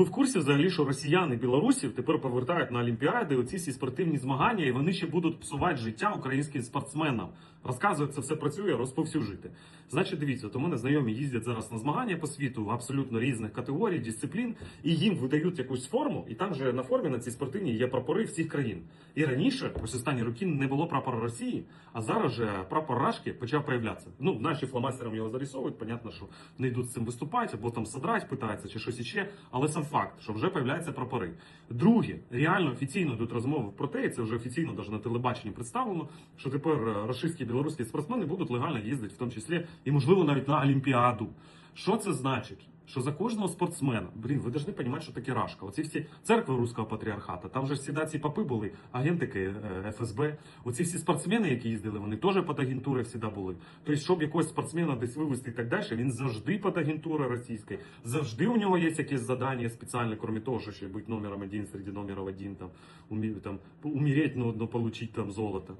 Ви в курсі взагалі, що росіяни білорусів тепер повертають на Олімпіади оці всі спортивні змагання, і вони ще будуть псувати життя українським спортсменам. Розказують, це все працює, розповсюджуйте. Значить, дивіться, от у мене знайомі їздять зараз на змагання по світу абсолютно різних категорій, дисциплін, і їм видають якусь форму, і там же на формі на цій спортивній є прапори всіх країн. І раніше, ось останні роки, не було прапора Росії, а зараз же прапор Рашки почав проявлятися. Ну, наші фломастером його зарисовують, понятно, що не йдуть з цим виступати, або там содрать питаються, чи щось іще, але сам факт, що вже появляються прапори. Друге, реально офіційно йдуть розмови про те, і це вже офіційно навіть на телебаченні представлено, що тепер е, російські білоруські спортсмени будуть легально їздити, в тому числі і можливо навіть на Олімпіаду. Що це значить? Що за кожного спортсмена, блін, ви повинні розуміти, що таке рашка. Оці всі церкви руського патріархата, там же всі ці папи були, агентики е, ФСБ. Оці всі спортсмени, які їздили, вони теж під агентурою завжди були. Тобто, щоб якогось спортсмена десь вивезти і так далі, він завжди під агентурою російською, завжди у нього є якесь завдання спеціальне, крім того, що ще бути номером один серед номерів один, там, там, умереть, но, но получить там золото.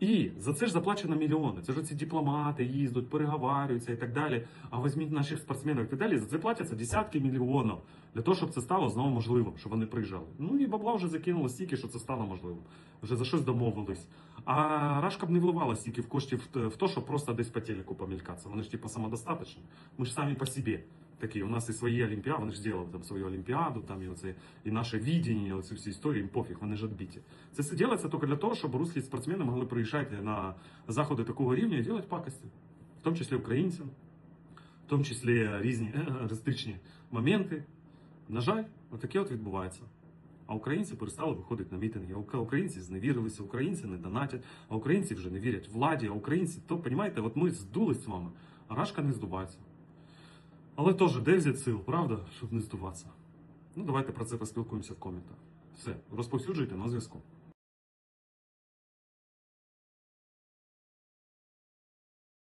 І за це ж заплачено мільйони. Це ж ці дипломати їздять, переговарюються і так далі. А візьміть наших спортсменів і так далі. За це платяться десятки мільйонів для того, щоб це стало знову можливим, щоб вони приїжджали. Ну і бабла вже закинуло стільки, що це стало можливим. Вже за щось домовились. А Рашка б не вливала стільки в коштів в те, щоб просто десь по телеку помількатися. Вони ж типу самодостаточні. Ми ж самі по собі. Такі, у нас і свої олімпіади, вони ж зробили там свою олімпіаду, там і оце, і наше відіння, оці всі історії, їм пофіг, вони ж відбиті. Це все робиться тільки для того, щоб русські спортсмени могли приїжджати на заходи такого рівня і робити пакості. В тому числі українцям, в тому числі різні е, ристичні моменти. На жаль, отаке от відбувається. А українці перестали виходити на мітинги. Українці зневірилися, українці не донатять, а українці вже не вірять владі, а українці, то, розумієте, от ми здулись з вами, а рашка не здувається. Але теж, де взяти сил, правда, щоб не здуватися? Ну, давайте про це поспілкуємося в коментах. Все, розповсюджуйте на зв'язку.